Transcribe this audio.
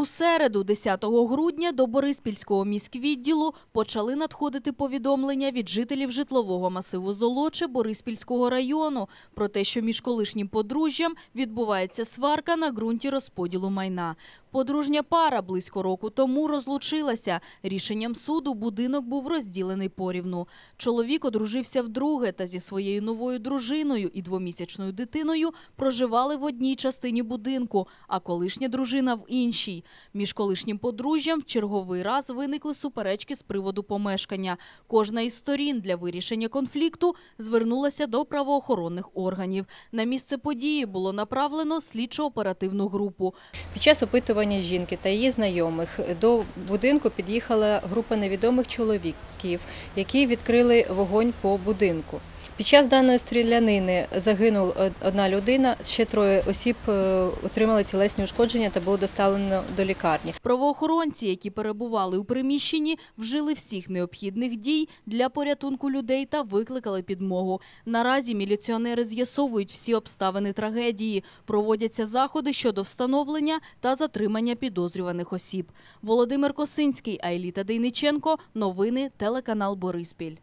У середу, 10 грудня, до Бориспільського міськвідділу почали надходити повідомлення від жителів житлового масиву Золоче Бориспільського району про те, що між колишнім подружжям відбувається сварка на ґрунті розподілу майна. Подружня пара близько року тому розлучилася. Рішенням суду будинок був розділений порівну. Чоловік одружився вдруге та зі своєю новою дружиною і двомісячною дитиною проживали в одній частині будинку, а колишня дружина в іншій. Між колишнім подружжям в черговий раз виникли суперечки з приводу помешкання. Кожна із сторін для вирішення конфлікту звернулася до правоохоронних органів. На місце події було направлено слідчо-оперативну групу. Під час опитування жінки та її знайомих до будинку під'їхала група невідомих чоловіків, які відкрили вогонь по будинку. Під час даної стрілянини загинула одна людина, ще троє осіб е, отримали тілесні ушкодження та було доставлено до лікарні. Правоохоронці, які перебували у приміщенні, вжили всіх необхідних дій для порятунку людей та викликали підмогу. Наразі міліціонери з'ясовують всі обставини трагедії, проводяться заходи щодо встановлення та затримання підозрюваних осіб. Володимир Косинський, Айліта Дейниченко. Новини телеканал Бориспіль.